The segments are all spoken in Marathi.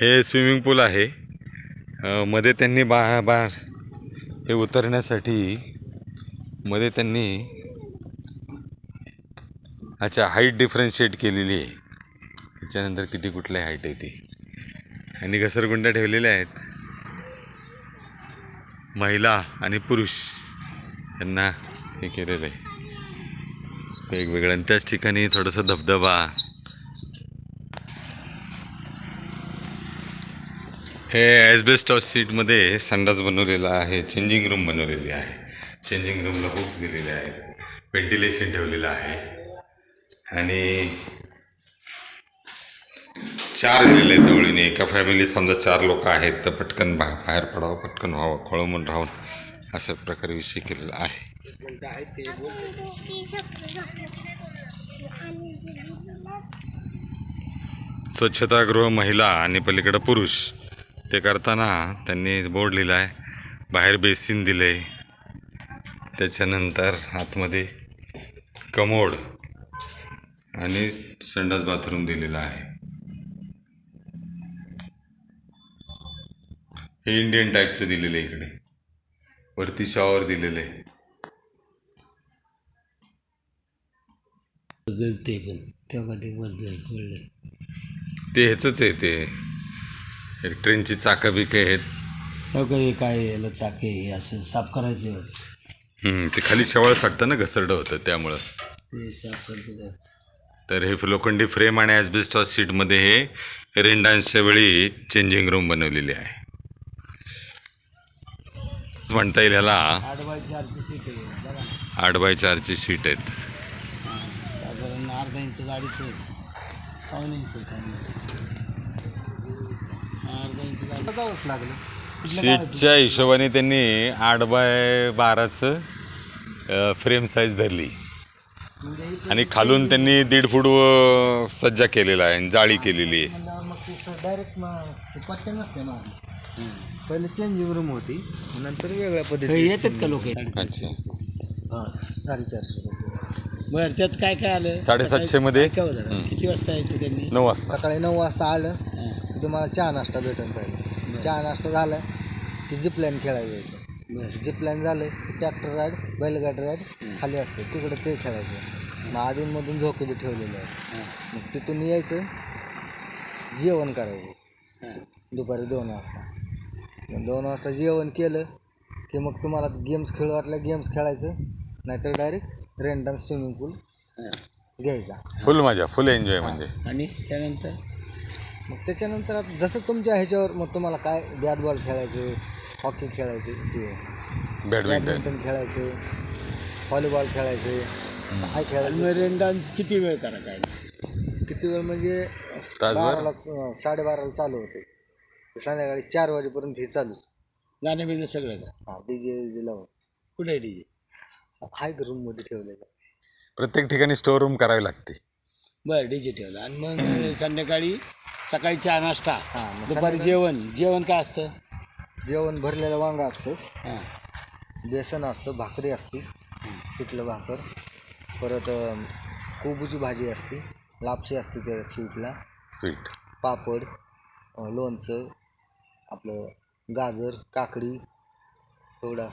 हे स्विमिंग पूल आहे. मध्ये त्यांनी बा बा हे उतरण्यासाठी मध्ये त्यांनी अच्छा हाईट डिफरन्शिएट केलेली आहे. त्याच्यानंतर किती कुठली हाईट आहे ती. आणि घसरगुंड्या ठेवलेल्या आहेत. महिला आणि पुरुष यांना हे केलेलं आहे. वेगवेगळं आणि त्याच ठिकाणी थोडंसं धबधबा. हे ॲस्बेस्टॉस सीटमध्ये संडास बनवलेला आहे चेंजिंग रूम बनवलेली आहे. चेंजिंग रूमला बुक्स दिलेले आहेत व्हेंटिलेशन ठेवलेलं आहे. आणि चार दिलेले आहेत ओळीने एका फॅमिली समजा चार लोक आहेत तर पटकन बा बाहेर पडावं पटकन व्हावं खळमून राहून अशा प्रकारे विषय केलेला आहे. स्वच्छतागृह महिला आणि पलीकडं पुरुष. ते करताना त्यांनी बोर्ड लिहिला आहे बाहेर बेसिन दिले त्याच्यानंतर आतमध्ये कमोड आणि संडास बाथरूम दिलेला आहे. हे इंडियन टाईपचं दिलेलं आहे इकडे. वरती शॉवर दिलेलं आहे. ते पण तेव्हा ते ह्याचंच आहे ते. हे ट्रेनची चाकं बिकं आहेत. तेव्हा हे काय याला चाके हे असं साफ करायचं हम्म, ते खाली शेवाळ साठतं ना घसरडं होतं त्यामुळं. ते साफ करते तर हे लोखंडी फ्रेम आणि ॲस्बेस्टॉस सीटमध्ये हे रेन डान्सच्या वेळी चेंजिंग रूम बनवलेली आहे. म्हणता येईल ह्याला आठ बाय चारची सीट आहे बघा ना. आठ बाय चारची सीट आहेत. साधारण अर्धा इंच पाऊण जाडी जावंच लागलं? सीटच्या हिशोबाने त्यांनी आठ बाय बाराचं फ्रेम साईज धरली. आणि खालून त्यांनी दीड फूट व सज्जा केलेला आहे आणि जाळी केलेली आहे. म्हणल्यावर मग ते डायरेक्ट नसते मारले पहिले चेंजिंग रूम होती नंतर वेगळ्या पद्धतीने येतात का लोक? अच्छा. साडेचारशे रुपये. बरं त्यात काय काय आलं? साडेसातशे मध्ये? हो. किती वाजता यायचं त्यांनी? नऊ वाजता. सकाळी नऊ वाजता आलं. की तुम्हाला चहा नाश्ता भेटून पाहिजे चहा नाश्ता झाला की जिप लाईन खेळायला यायचं बरं. जिप लाईन झालं की ट्रॅक्टर राईड बैलगाडी राईड खाली असते. तिकडे ते खेळायचं. मग अधूनमधून झोके बी ठेवलेले आहेत. हां. मग तिथून यायचं जेवण करायचं. हां. दुपारी दोन वाजता. मग दोन वाजता जेवण केलं की मग तुम्हाला गेम्स खेळ वाटल्या गेम्स खेळायचं. नाहीतर डायरेक्ट रेंडम स्विमिंग पूल घ्यायचा. फुल मजा फुल एन्जॉय म्हणजे. आणि त्यानंतर? मग त्याच्यानंतर आता जसं तुमच्या ह्याच्यावर मग तुम्हाला काय बॅट बॉल खेळायचं हॉकी खेळायचे ते बॅडमिंटन. बॅडमिंटन खेळायचं व्हॉलीबॉल खेळायचे काय खेळायचं? रेन डान्स किती वेळ करा काय? किती वेळ म्हणजे तासभर? बाराला साडेबाराला चालू होते. संध्याकाळी चार वाजेपर्यंत हे चालू. गाणं बिणं सगळं का? हां डी जे जे लावून. कुठे आहे डीजे हाय रूममध्ये ठेवलेलं. प्रत्येक ठिकाणी स्टोर रूम करावी लागते. बरं डीजे ठेवलं आणि मग संध्याकाळी सकाळी चहा नाश्ता. हां मग दुपारी जेवण. जेवण काय असतं? जेवण भरलेलं वांगा असतं. हां. बेसन असतं भाकरी असते. पिठलं भाकर. परत अं, कोबूची भाजी असते. लापशी असते त्या स्वीटला स्वीट पापड अं, लोणचं आपलं गाजर काकडी थोडा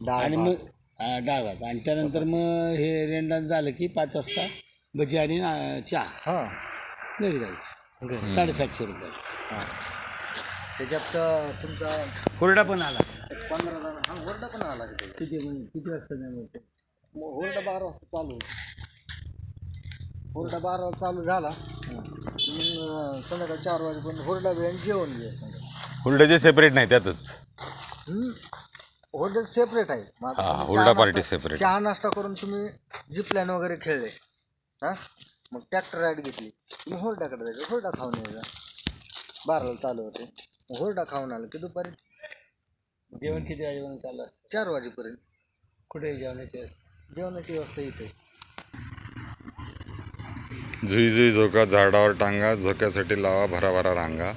डाळ आणि भात. मग हा, डाळ भात. आणि त्यानंतर मग हे रेन डान्स झालं की पाच वाजता भजी आणि चहा. हां. घरी जायचं. घरी. साडेसातशे रुपये. हां. त्याच्यात अं, तुमचा हुरडा पण आला. पंधरा जण. हा ओरडा पण आला तिथे किती किती वाजता? मग ओरडा बारा वाजता चालू होता. ओरडा बारा वाजता चालू झाला. मग अं, संध्याकाळी चार वाजेपर्यंत ओरडा बी आणि जेवण बी आहे संध्याकाळी. हुरड्याचे सेपरेट नाही त्यातच. होल्डर सेपरेट आहे मग आता हा, तुम्ही हुरडा चहा पार्टी नाश्ता- separate. चहा नाश्ता करून तुम्ही जिप लाईन वगैरे खेळले. हां? मग ट्रॅक्टर राईड घेतली. तुम्ही होरडाकडे जायचं. होरडा खाऊन यायचा. बाराला चालू होते. होरडा खाऊन आलं की दुपारी जेवण किती वाजेपर्यंत चालू असतं? चार वाजेपर्यंत. कुठे जेवणाची असतं जेवणाची व्यवस्था इथे. जुई जुई झोका झाडावर टांगा झोक्यासाठी लावा भरा भरा रांगा.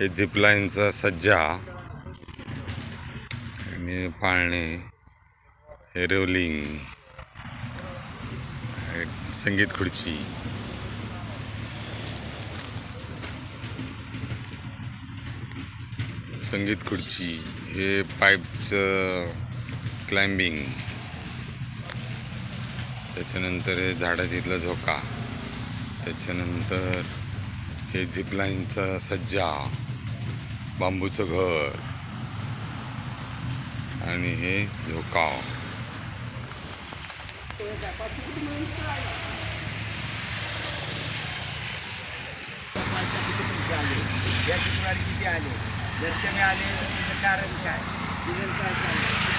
हे झिपलाईनचा सज्जा. आणि पाळणे. हे रेवलिंग हे संगीत खुर्ची. संगीत खुर्ची हे पाईपचं क्लाइम्बिंग त्याच्यानंतर हे झाडाची इथला झोका. त्याच्यानंतर हे झिपलाईनचा सज्जा. बांबूचं घर. आणि हे झोकाव या शुक्रवारी किती आले? जर कमी आले तर त्याचं कारण काय? सीझन काय चालेल